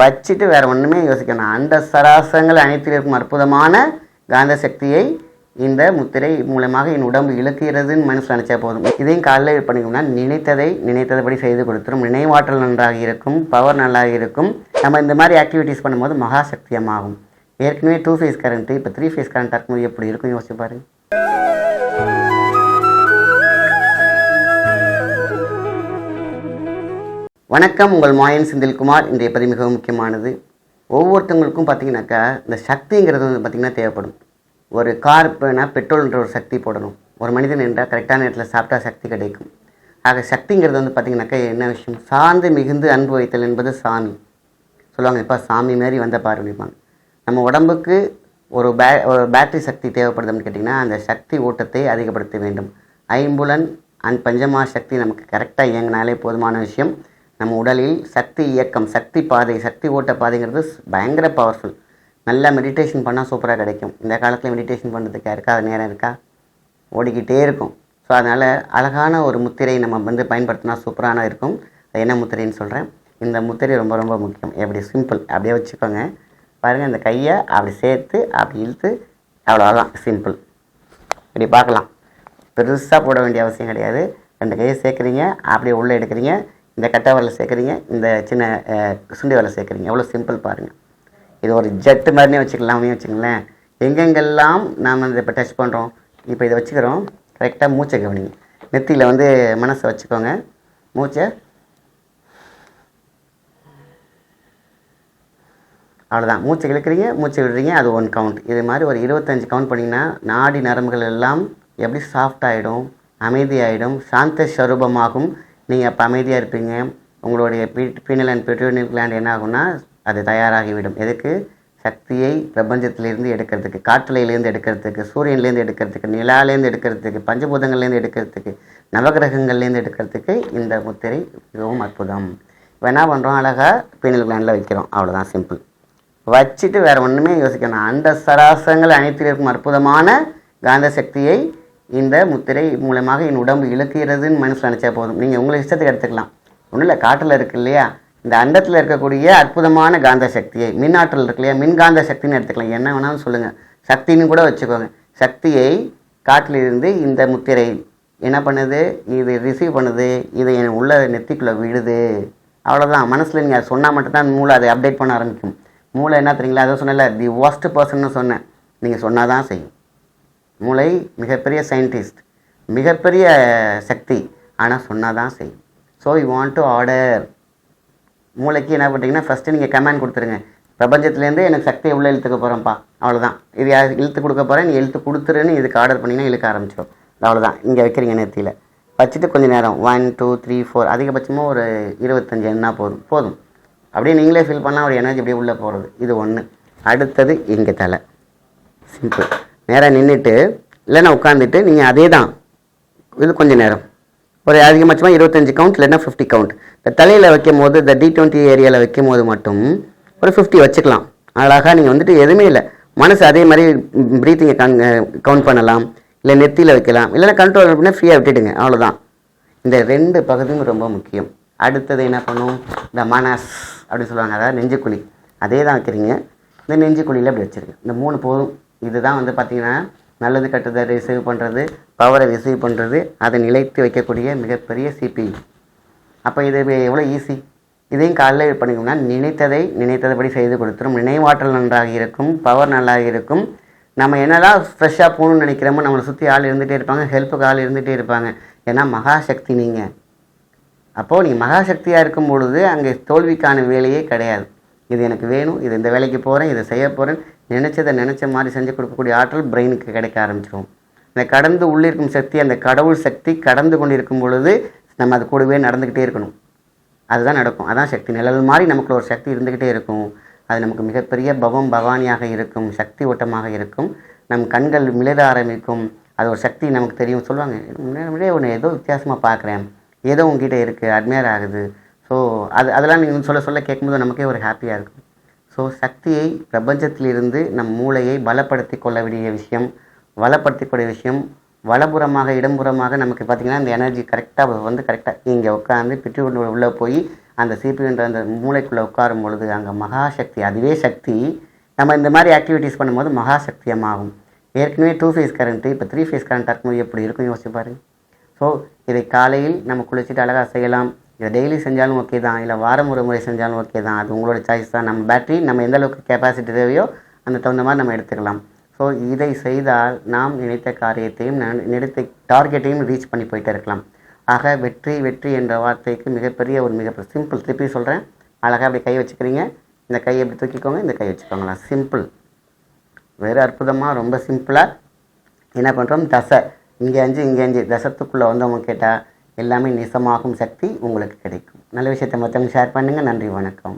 வச்சுட்டு வேறு ஒன்றுமே யோசிக்கணும் அந்த சராசரங்கள் அனைத்தில் இருக்கும் அற்புதமான காந்த சக்தியை இந்த முத்திரை மூலமாக என் உடம்பு இழுக்கிறதுன்னு மனசு நினச்சா போதும். இதையும் காலையில் பண்ணிக்கணும்னா நினைத்ததை நினைத்தபடி செய்து கொடுத்துரும். நினைவாற்றல் நன்றாக இருக்கும் பவர் நல்லாக இருக்கும். நம்ம இந்த மாதிரி ஆக்டிவிட்டீஸ் பண்ணும்போது மகா சக்தியமாகும். ஏற்கனவே டூ ஃபேஸ் கரண்ட்டு இப்போ த்ரீ ஃபேஸ் கரண்ட் இருக்கும்போது எப்படி இருக்கும்? யோசிச்சு பாருங்கள் வணக்கம் உங்கள் மாயன் செந்தில்குமார். இன்றைய பதிவு மிகவும் முக்கியமானது. ஒவ்வொருத்தவங்களுக்கும் பார்த்தீங்கன்னாக்கா இந்த சக்திங்கிறது வந்து பார்த்திங்கன்னா தேவைப்படும். ஒரு கார் இப்போனா பெட்ரோல்ன்ற ஒரு சக்தி போடணும். ஒரு மனிதன் என்றால் கரெக்டான நேரத்தில் சாப்பிட்டா சக்தி கிடைக்கும். ஆக சக்திங்கிறது வந்து பார்த்திங்கனாக்கா என்ன விஷயம்? சார்ந்து மிகுந்து அன்பு வைத்தல் என்பது சாமி. சொல்லுவாங்க இப்போ சாமி மாரி வந்த பாரு அப்படிம்பாங்க. நம்ம உடம்புக்கு ஒரு பே ஒரு பேட்டரி சக்தி தேவைப்படுதுன்னு கேட்டிங்கன்னா அந்த சக்தி ஓட்டத்தை அதிகப்படுத்த வேண்டும். ஐம்புலன் அண்ட் பஞ்சமா சக்தி நமக்கு கரெக்டாக இயங்கினாலே போதுமான விஷயம். நம்ம உடலில் சக்தி இயக்கம் சக்தி பாதை சக்தி ஓட்ட பாதைங்கிறது பயங்கர பவர்ஃபுல் நல்லா மெடிடேஷன் பண்ணால் சூப்பராக கிடைக்கும். இந்த காலத்தில் மெடிடேஷன் பண்ணுறதுக்கு இருக்கா அது நேரம் இருக்கா? ஓடிக்கிட்டே இருக்கும். ஸோ அதனால் அழகான ஒரு முத்திரை நம்ம வந்து பயன்படுத்தினா சூப்பரான இருக்கும். அது என்ன முத்திரைன்னு சொல்கிறேன் இந்த முத்திரை ரொம்ப ரொம்ப முக்கியம். எப்படி? சிம்பிள் அப்படியே வச்சுக்கோங்க. பாருங்கள் இந்த கையை அப்படி சேர்த்து அப்படி இழுத்து அவ்வளோதான் சிம்பிள் இப்படி பார்க்கலாம். பெருசாக போட வேண்டிய அவசியம் கிடையாது. ரெண்டு கையை சேர்க்குறீங்க. அப்படியே உள்ளே எடுக்கிறீங்க. இந்த கட்டை வரல சேர்க்குறீங்க இந்த சின்ன சுண்டி வரல சேர்க்குறீங்க. எவ்வளோ சிம்பிள் பாருங்கள் இது ஒரு ஜெட்டு மாதிரினே வச்சுக்கலாமே வச்சுங்களேன் எங்கெங்கெல்லாம் நாம் இதை இப்போ டச் பண்ணுறோம் இப்போ இதை வச்சுக்கிறோம் கரெக்டாக மூச்சை கவனிங்க. நெத்தியில் வந்து மனசை வச்சுக்கோங்க. மூச்சை. அவ்வளோதான் மூச்சை இழுக்கிறீங்க மூச்சை விடுறீங்க அது ஒன் கவுண்ட் இது மாதிரி ஒரு இருபத்தஞ்சு கவுண்ட் பண்ணிங்கன்னா நாடி நரம்புகள் எல்லாம் எப்படி சாஃப்ட் ஆகிடும் அமைதியாகிடும் சாந்த ஸ்வரூபமாகும். நீங்கள் அப்போ அமைதியாக இருப்பீங்க. உங்களுடைய பீனல் அண்ட் பெட்ரோனியல் கிளாண்ட் என்ன ஆகும்னா அது தயாராகிவிடும். எதுக்கு? சக்தியை பிரபஞ்சத்திலேருந்து எடுக்கிறதுக்கு காற்றுலையிலேருந்து எடுக்கிறதுக்கு சூரியன்லேருந்து எடுக்கிறதுக்கு நிலாலேருந்து எடுக்கிறதுக்கு பஞ்சபூதங்கள்லேருந்து எடுக்கிறதுக்கு நவகிரகங்கள்லேருந்து எடுக்கிறதுக்கு இந்த முத்திரை மிகவும் அற்புதம். இப்போ என்ன பண்ணுறோம் அழகாக பீனல் கிளாண்டில் வைக்கிறோம். அவ்வளோதான் சிம்பிள் வச்சுட்டு வேறு ஒன்றுமே யோசிக்கணும் அந்த சராசங்கள் அனைத்திலிருக்கும் அற்புதமான காந்த சக்தியை இந்த முத்திரை மூலமாக என் உடம்பு இழுக்கிறதுன்னு மனசு நினச்சா போதும். நீங்கள் உங்களை இஷ்டத்துக்கு எடுத்துக்கலாம். ஒன்றும் இல்லை காட்டில் இருக்கு இல்லையா? இந்த அண்டத்தில் இருக்கக்கூடிய அற்புதமான காந்த சக்தியை மின் ஆற்றல் இருக்கு இல்லையா? மின்காந்த சக்தின்னு எடுத்துக்கலாம். என்ன வேணாலும் சொல்லுங்கள் சக்தின்னு கூட வச்சுக்கோங்க. சக்தியை காட்டிலிருந்து இந்த முத்திரை என்ன பண்ணுது? இது ரிசீவ் பண்ணுது. இது என் உள்ள நெத்திக்குள்ளே விழுது. அவ்வளோதான் மனசில் நீங்கள் சொன்னால் மட்டும்தான் மூளை அதை அப்டேட் பண்ண ஆரம்பிக்கும். மூளை என்ன தெரியுங்களா? அதை சொன்னல தி ஒஸ்ட் பர்சன்னு சொன்னேன். நீங்கள் சொன்னால் தான் செய்யும். மூளை மிகப்பெரிய சயின்டிஸ்ட் மிகப்பெரிய சக்தி. ஆனால் சொன்னால் தான் செய்யும் so you want to order மூளைக்கு என்ன பண்ணுறீங்கன்னா ஃபஸ்ட்டு நீங்கள் கமெண்ட் கொடுத்துருங்க. பிரபஞ்சத்துலேருந்து எனக்கு சக்தியை உள்ளே இழுத்துக்க போகிறேன்ப்பா அவ்வளோதான் இது யார் இழுத்து கொடுக்க போகிறேன் நீ இழுத்து கொடுத்துருன்னு இதுக்கு ஆர்டர் பண்ணிங்கன்னா இழுக்க ஆரம்பிச்சிடும் அவ்வளோதான் இங்கே வைக்கிறீங்க நேர்த்தியில். வச்சுட்டு கொஞ்சம் நேரம். ஒன் டூ த்ரீ ஃபோர் அதிகபட்சமாக ஒரு இருபத்தஞ்சி எண்ணா போதும். போதும். அப்படியே நீங்களே ஃபீல் பண்ணால் ஒரு எனர்ஜி அப்படியே உள்ளே போகிறது இது ஒன்று அடுத்தது இங்கே தலை. சிம்பிள் நேராக நின்றுட்டு இல்லைன்னா உட்காந்துட்டு நீங்கள் அதே தான் இது கொஞ்சம் நேரம். ஒரு அதிகபட்சமாக இருபத்தஞ்சி கவுண்ட் இல்லைன்னா ஃபிஃப்டி கவுண்ட் இந்த தலையில் வைக்கும் போது இந்த டி டுவெண்ட்டி ஏரியாவில் வைக்கும் போது மட்டும் ஒரு ஃபிஃப்டி வச்சுக்கலாம். அழகாக நீங்கள் வந்துட்டு எதுவுமே இல்லை. மனசு அதே மாதிரி ப்ரீத்திங்கை கங் கவுண்ட் பண்ணலாம். இல்லை நெத்தியில் வைக்கலாம். இல்லைன்னா கண்ட்ரோல் அப்படின்னா ஃப்ரீயாக விட்டுடுங்க. அவ்வளோதான் இந்த ரெண்டு பகுதியும் ரொம்ப முக்கியம். அடுத்தது என்ன பண்ணும்? இந்த மனஸ் அப்படின்னு சொல்லுவாங்க. அதாவது நெஞ்சுக்குழி. அதே தான் வைக்கிறீங்க. இந்த நெஞ்சுக்குழியில் அப்படி வச்சுருங்க. இந்த மூணு போதும். இதுதான் வந்து பார்த்தீங்கன்னா நல்லது கெட்டதை ரிசீவ் பண்ணுறது பவரை ரிசீவ் பண்ணுறது அதை நிலைத்து வைக்கக்கூடிய மிகப்பெரிய சிபி அப்போ இது எவ்வளோ ஈஸி இதையும் காலையில் பண்ணிக்கணும்னா நினைத்ததை நினைத்ததைப்படி செய்து கொடுத்துரும். நினைவாற்றல் நன்றாக இருக்கும் பவர் நல்லாக இருக்கும். நம்ம என்னதான் ஃப்ரெஷ்ஷாக போகணும்னு நினைக்கிறோமோ நம்மளை சுற்றி ஆள் இருந்துகிட்டே இருப்பாங்க ஹெல்ப்புக்கு ஆள் இருந்துகிட்டே இருப்பாங்க. ஏன்னா மகாசக்தி நீங்கள் அப்போது நீங்கள் மகாசக்தியாக இருக்கும் பொழுது அங்கே தோல்விக்கான வேலையே கிடையாது. இது எனக்கு வேணும் இது இந்த வேலைக்கு போகிறேன் இதை செய்ய போகிறேன் நினச்சதை நினச்ச மாதிரி செஞ்சு கொடுக்கக்கூடிய ஆற்றல் பிரெயினுக்கு கிடைக்க ஆரம்பிச்சிடும் இந்த கடந்து உள்ளிருக்கும் சக்தி அந்த கடவுள் சக்தி கடந்து கொண்டிருக்கும் பொழுது நம்ம அது கூடவே நடந்துக்கிட்டே இருக்கணும். அதுதான் நடக்கும். அதான் சக்தி. நிழல் மாதிரி நமக்குள்ள ஒரு சக்தி இருந்துக்கிட்டே இருக்கும். அது நமக்கு மிகப்பெரிய பவம் பவானியாக இருக்கும் சக்தி ஓட்டமாக இருக்கும். நம் கண்கள் மிளிர ஆரம்பிக்கும். அது ஒரு சக்தி நமக்கு தெரியும். சொல்லுவாங்க முன்னாடியே ஒன்று ஏதோ வித்தியாசமாக பார்க்குறேன். ஏதோ உங்ககிட்ட இருக்குது அட்மையர் ஆகுது. ஸோ அது அதெல்லாம் நீங்கள் சொல்ல சொல்ல கேட்கும்போது நமக்கே ஒரு ஹாப்பியாக இருக்கும். ஸோ சக்தியை பிரபஞ்சத்திலிருந்து நம் மூளையை பலப்படுத்தி கொள்ள வேண்டிய விஷயம் வளப்படுத்திக்கூடிய விஷயம் வலப்புறமாக இடம்புறமாக நமக்கு பார்த்திங்கன்னா இந்த எனர்ஜி கரெக்டாக வந்து கரெக்டாக இங்கே உட்காந்து பெற்றுக்கொண்டு உள்ளே போய் அந்த சிபின்ற அந்த மூளைக்குள்ளே உட்காரும் பொழுது அங்கே மகாசக்தி அதுவே சக்தி நம்ம இந்த மாதிரி ஆக்டிவிட்டீஸ் பண்ணும்போது மகாசக்தியமாகும் ஏற்கனவே டூ ஃபேஸ் கரண்ட்டு இப்போ த்ரீ ஃபேஸ் கரண்ட் இருக்கும்போது எப்படி இருக்கும் யோசிச்சு ஸோ இதை காலையில் நம்ம குளிச்சுட்டு அழகாக செய்யலாம் இதை டெய்லி செஞ்சாலும் ஓகே தான் இல்லை வாரம் ஒரு முறை செஞ்சாலும் ஓகே தான். அது உங்களோட சாய்ஸ் தான். நம்ம பேட்டரி நம்ம எந்த அளவுக்கு கெப்பாசிட்டி தேவையோ அந்த தகுந்த மாதிரி நம்ம எடுத்துக்கலாம். ஸோ இதை செய்தால் நாம் நினைத்த காரியத்தையும் நினைத்த டார்கெட்டையும் ரீச் பண்ணி போயிட்டே இருக்கலாம். ஆக வெற்றி வெற்றி என்ற வார்த்தைக்கு மிகப்பெரிய ஒரு மிக சிம்பிள் திருப்பி சொல்கிறேன் அழகாக அப்படி கை வச்சுக்கிறீங்க. இந்த கையை எப்படி தூக்கிக்கோங்க இந்த கை வச்சுக்கோங்களா சிம்பிள் வேறு அற்புதமாக ரொம்ப சிம்பிளாக என்ன பண்ணுறோம் தசை. இங்கே அஞ்சு இங்கே அஞ்சு. தசத்துக்குள்ளே வந்தவங்க கேட்டால் எல்லாமே நிசமாகும் சக்தி உங்களுக்கு கிடைக்கும். நல்ல விஷயத்தை மற்றவங்க ஷேர் பண்ணுங்கள் நன்றி வணக்கம்.